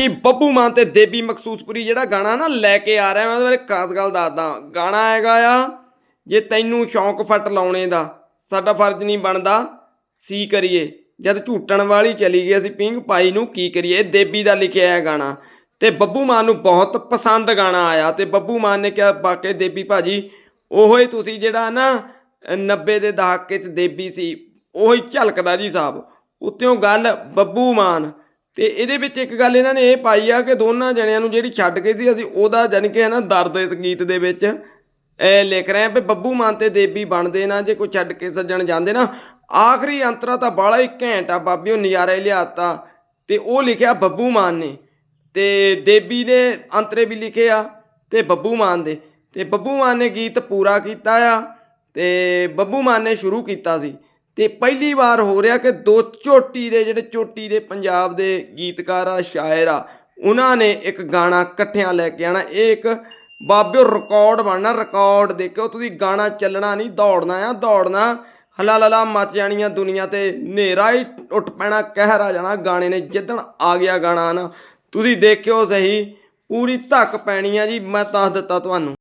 ਜੀ ਬੱਬੂ ਮਾਨ ਤੇ ਦੇਬੀ ਮਖਸੂਸਪੁਰੀ ਜਿਹੜਾ ਗਾਣਾ ਨਾ ਲੈ ਕੇ ਆ ਰਿਹਾ, ਮੈਂ ਉਹਦੇ ਬਾਰੇ ਖਾਸ ਗੱਲ ਦੱਸਦਾ। ਗਾਣਾ ਹੈਗਾ ਆ, ਜੇ ਤੈਨੂੰ ਸ਼ੌਂਕ ਫੱਟ ਲਾਉਣੇ ਦਾ, ਸਾਡਾ ਫਰਜ਼ ਨਹੀਂ ਬਣਦਾ, ਸੀ ਕਰੀਏ। ਜਦ ਝੂਟਣ ਵਾਲੀ ਚਲੀ ਗਈ, ਅਸੀਂ ਪਿੰਗ ਪਾਈ ਨੂੰ ਕੀ ਕਰੀਏ? ਦੇਬੀ ਦਾ ਲਿਖਿਆ ਹੈ ਗਾਣਾ। ਤੇ ਬੱਬੂ ਮਾਨ ਨੂੰ ਬਹੁਤ ਪਸੰਦ ਗਾਣਾ ਆਇਆ ਤੇ ਬੱਬੂ ਮਾਨ ਨੇ ਕਿਹਾ, ਬਾਕੇ ਦੇਬੀ ਭਾਜੀ, ਉਹੋ ਹੀ ਤੁਸੀਂ ਜਿਹੜਾ ਨਾ 90 ਦੇ ਦਹਾਕੇ 'ਚ ਦੇਬੀ ਸੀ, ਉਹੀ ਝਲਕਦਾ ਜੀ ਸਾਹਿਬ ਉੱਤੋਂ ਗੱਲ ਬੱਬੂ ਮਾਨ ਤੇ ਇਹਦੇ ਵਿੱਚ ਇੱਕ ਗੱਲ ਇਹਨਾਂ ਨੇ ਇਹ ਪਾਈ ਆ ਕਿ ਦੋਨਾਂ ਜਣਿਆਂ ਨੂੰ ਜਿਹੜੀ ਛੱਡ ਗਈ ਸੀ, ਅਸੀਂ ਉਹਦਾ ਜਾਣੀ ਕਿ ਹੈ ਨਾ ਦਰਦ ਇਸ ਗੀਤ ਦੇ ਵਿੱਚ। ਇਹ ਲਿਖ ਰਹੇ ਆ ਵੀ ਬੱਬੂ ਮਾਨ ਤੇ ਦੇਬੀ ਬਣਦੇ ਨਾ, ਜੇ ਕੋਈ ਛੱਡ ਕੇ ਸੱਜਣ ਜਾਂਦੇ ਨਾ, ਆਖਰੀ ਅੰਤਰਾ ਤਾਂ ਬਾਲਾ ਹੀ ਘੈਂਟ ਆ ਬਾਬਿਓ, ਨਜ਼ਾਰਾ ਹੀ ਲਿਆਤਾ। ਤੇ ਉਹ ਲਿਖਿਆ ਬੱਬੂ ਮਾਨ ਨੇ। ਤੇ ਦੇਬੀ ਨੇ ਅੰਤਰੇ ਵੀ ਲਿਖੇ ਆ ਤੇ ਬੱਬੂ ਮਾਨ ਦੇ। ਤੇ ਬੱਬੂ ਮਾਨ ਨੇ ਗੀਤ ਪੂਰਾ ਕੀਤਾ ਆ ਤੇ ਬੱਬੂ ਮਾਨ ਨੇ ਸ਼ੁਰੂ ਕੀਤਾ ਸੀ। ਤੇ ਪਹਿਲੀ ਵਾਰ ਹੋ ਰਿਹਾ ਕਿ ਦੋ ਚੋਟੀ ਦੇ ਜਿਹੜੇ ਚੋਟੀ ਦੇ ਪੰਜਾਬ ਦੇ ਗੀਤਕਾਰ ਆ, ਸ਼ਾਇਰ ਆ, ਉਹਨਾਂ ਨੇ ਇੱਕ ਗਾਣਾ ਇਕੱਠਿਆਂ ਲੈ ਕੇ ਆਣਾ ਇਹ ਇੱਕ ਬਾਬਿਓ ਰਿਕਾਰਡ ਬਣਨਾ ਰਿਕਾਰਡ ਦੇਖਿਓ ਤੁਸੀਂ ਗਾਣਾ ਚੱਲਣਾ ਨਹੀਂ, ਦੌੜਨਾ ਆ, ਦੌੜਨਾ। ਹਲਾ ਲਲਾ ਮਚ ਜਾਣੀਆਂ ਦੁਨੀਆ ਤੇ ਹਨੇਰਾ ਹੀ ਉੱਠ ਪੈਣਾ, ਕਹਿਰ ਆ ਜਾਣਾ, ਗਾਣੇ ਨੇ ਜਿੱਦਣ ਆ ਗਿਆ ਗਾਣਾ ਨਾ। ਤੁਸੀਂ ਦੇਖਿਓ ਸਹੀ, ਪੂਰੀ ਧੱਕ ਪੈਣੀ ਆ ਜੀ, ਮੈਂ ਦੱਸ ਦਿੱਤਾ ਤੁਹਾਨੂੰ।